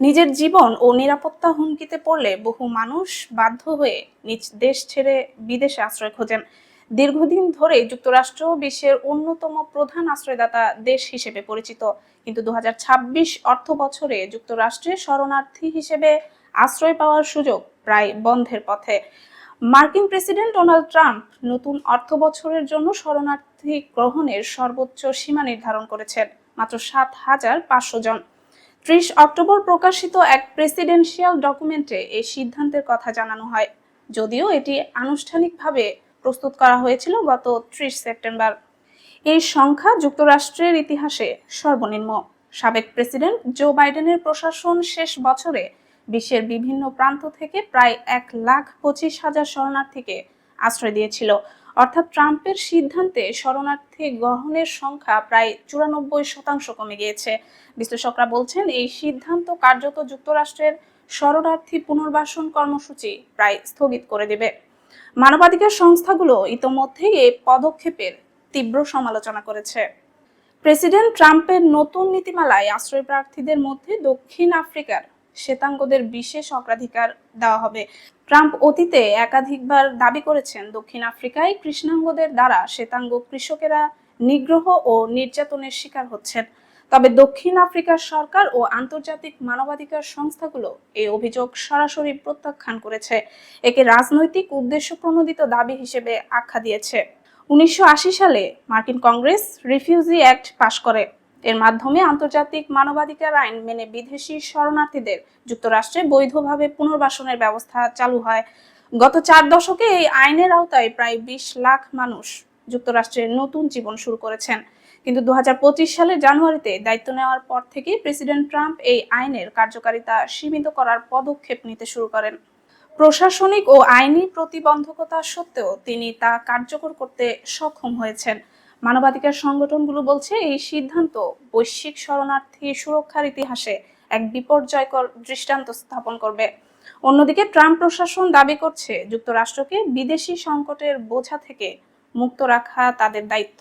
নিজের জীবন ও নিরাপত্তা হুমকিতে পড়লে বহু মানুষ বাধ্য হয়ে নিজ দেশ ছেড়ে বিদেশে আশ্রয় খোঁজেন। দীর্ঘদিন ধরে যুক্তরাষ্ট্র বিশ্বের অন্যতম প্রধান আশ্রয়দাতা দেশ হিসেবে পরিচিত। কিন্তু দু অর্থ বছরে যুক্তরাষ্ট্রে শরণার্থী হিসেবে আশ্রয় পাওয়ার সুযোগ প্রায় বন্ধের পথে। মার্কিন প্রেসিডেন্ট ডোনাল্ড ট্রাম্প নতুন অর্থ বছরের জন্য শরণার্থী গ্রহণের সর্বোচ্চ সীমা নির্ধারণ করেছেন, মাত্র সাত হাজার পাঁচশো জন। ত্রিশ অক্টোবর প্রকাশিত এক প্রেসিডেন্সিয়াল ডকুমেন্টে এই সিদ্ধান্তের কথা জানানো হয়। যদিও এটি আনুষ্ঠানিকভাবে প্রস্তুত করা হয়েছিল গত ত্রিশ সেপ্টেম্বর। এই সংখ্যা যুক্তরাষ্ট্রের ইতিহাসে সর্বনিম্ন। সাবেক প্রেসিডেন্ট জো বাইডেনের প্রশাসন শেষ বছরে বিশ্বের বিভিন্ন প্রান্ত থেকে প্রায় এক লাখ পঁচিশ হাজার শরণার্থীকে আশ্রয় দিয়েছিল। অর্থাৎ ট্রাম্পের সিদ্ধান্তে শরণার্থী গ্রহণের সংখ্যা প্রায় চুরানব্বই শতাংশ কমে গিয়েছে। বিশ্লেষকরা বলছেন, এই সিদ্ধান্ত কার্যত যুক্তরাষ্ট্রের শরণার্থী পুনর্বাসন কর্মসূচি প্রায় স্থগিত করে দেবে। মানবাধিকার সংস্থাগুলো ইতোমধ্যেই এই পদক্ষেপের তীব্র সমালোচনা করেছে। প্রেসিডেন্ট ট্রাম্পের নতুন নীতিমালায় আশ্রয় প্রার্থীদের মধ্যে দক্ষিণ আফ্রিকার শ্বেতাঙ্গদের বিশেষ অগ্রাধিকার দেওয়া হবে। ট্রাম্প অতীতে একাধিকবার দাবি করেছেন, দক্ষিণ আফ্রিকায় কৃষ্ণাঙ্গদের দ্বারা শ্বেতাঙ্গ কৃষকেরা নিগ্রহ ও নির্যাতনের শিকার হচ্ছেন। তবে দক্ষিণ আফ্রিকার সরকার ও আন্তর্জাতিক মানবাধিকার সংস্থাগুলো এই অভিযোগ সরাসরি প্রত্যাখ্যান করেছে। একে রাজনৈতিক উদ্দেশ্য প্রণোদিত দাবি হিসেবে আখ্যা দিয়েছে। উনিশশো আশি সালে মার্কিন কংগ্রেস রিফিউজি অ্যাক্ট পাশ করে। এর মাধ্যমে আন্তর্জাতিক মানবাধিকার আইন মেনে বিদেশি শরণার্থীদের যুক্তরাষ্ট্রে বৈধভাবে পুনর্বাসনের ব্যবস্থা চালু হয়। গত চার দশকে এই আইনের আওতায় প্রায় বিশ লাখ মানুষ যুক্তরাষ্ট্রে নতুন জীবন শুরু করেছেন। কিন্তু দু সালের জানুয়ারিতে দায়িত্ব নেওয়ার পর থেকে প্রেসিডেন্ট ট্রাম্প এই আইনের কার্যকারিতা সীমিত করার পদক্ষেপ নিতে শুরু করেন। প্রশাসনিক ও আইনি প্রতিবন্ধকতা সত্ত্বেও তিনি তা কার্যকর করতে সক্ষম হয়েছেন। মানবাধিকার সংগঠনগুলো বলছে, এই সিদ্ধান্ত বৈশ্বিক শরণার্থী সুরক্ষার ইতিহাসে এক বিপর্যয়কর দৃষ্টান্ত স্থাপন করবে। অন্যদিকে ট্রাম্প প্রশাসন দাবি করছে, যুক্তরাষ্ট্রকে বিদেশি সংকটের বোঝা থেকে মুক্ত রাখা তাদের দায়িত্ব।